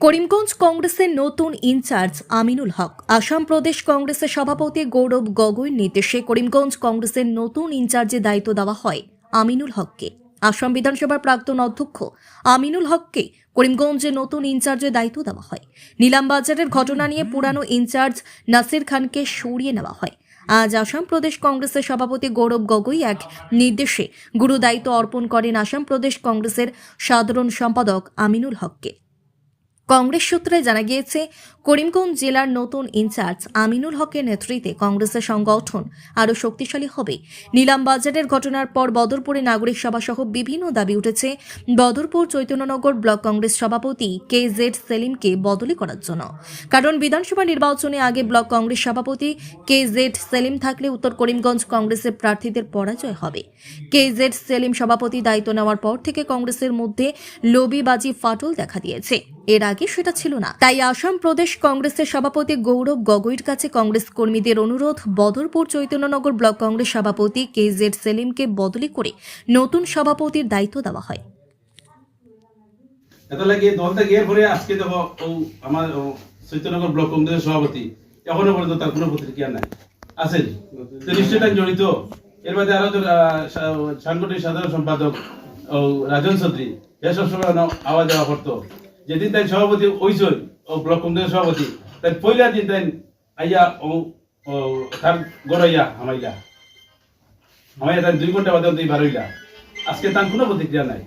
করিমগঞ্জ কংগ্রেসের নতুন ইনচার্জ আমিনুল হক। আসাম প্রদেশ কংগ্রেসের সভাপতি গৌরব গগৈর নির্দেশে করিমগঞ্জ কংগ্রেসের নতুন ইনচার্জে দায়িত্ব দেওয়া হয় আমিনুল হককে। আসাম বিধানসভার প্রাক্তন অধ্যক্ষ আমিনুল হককে করিমগঞ্জে নতুন ইনচার্জে দায়িত্ব দেওয়া হয়। নিলামবাজারের ঘটনা নিয়ে পুরানো ইনচার্জ নাসির খানকে সরিয়ে নেওয়া হয়। আজ আসাম প্রদেশ কংগ্রেসের সভাপতি গৌরব গগৈ এক নির্দেশে গুরু দায়িত্ব অর্পণ করেন আসাম প্রদেশ কংগ্রেসের সাধারণ সম্পাদক আমিনুল হককে। কংগ্রেস সূত্রে জানা গিয়েছে, করিমগঞ্জ জেলার নতুন ইনচার্জ আমিনুল হকের নেতৃত্বে কংগ্রেসের সংগঠন আরও শক্তিশালী হবে। নিলামবাজারের ঘটনার পর বদরপুরে নাগরিক সভা সহ বিভিন্ন দাবি উঠেছে। বদরপুর চৈতন্যনগর ব্লক কংগ্রেস সভাপতি কে জেড সেলিমকে বদলি করার জন্য। কারণ বিধানসভা নির্বাচনে আগে ব্লক কংগ্রেস সভাপতি কে জেড সেলিম থাকলে উত্তর করিমগঞ্জ কংগ্রেসের প্রার্থীদের পরাজয় হবে। কে জেড সেলিম সভাপতি দায়িত্ব নেওয়ার পর থেকে কংগ্রেসের মধ্যে লবিবাজি ফাটল দেখা দিয়েছে। এর আগে সেটা ছিল না। তাই আসাম প্রদেশ কংগ্রেসের সভাপতি গৌরব গগৈর কাছে কংগ্রেস কর্মীদের অনুরোধ, বদরপুর চৈতন্যনগর ব্লক কংগ্রেস সভাপতি কে জেড সেলিমকে বদলি করে নতুন সভাপতির দায়িত্ব দেওয়া হয়। এত লাগে দলটা গিয়ে পরে আজকে দেখো ও আমার, ও চৈতন্যগর ব্লক কংগ্রেসের সভাপতি। এখনও পর্যন্ত তার কোনো প্রতিক্রিয়া নাই। আছেন তো নিশ্চয়ই জড়িত। এর মধ্যে আরও সাংগঠনিক সাধারণ সম্পাদক রাজন চৌধুরী, এ সবসময় অনেক আওয়াজ দেওয়া করতো। যেদিন তাই সভাপতি ওইসই ও ব্লক কমিটির সভাপতি, তাই পয়লা দিন তাই আইয়া ও তার গড়াইয়া আমাইলা আমাইয়া তাই দুই ঘণ্টা বাদে বার বারইলা আজকে তার কোনো প্রতিক্রিয়া নাই।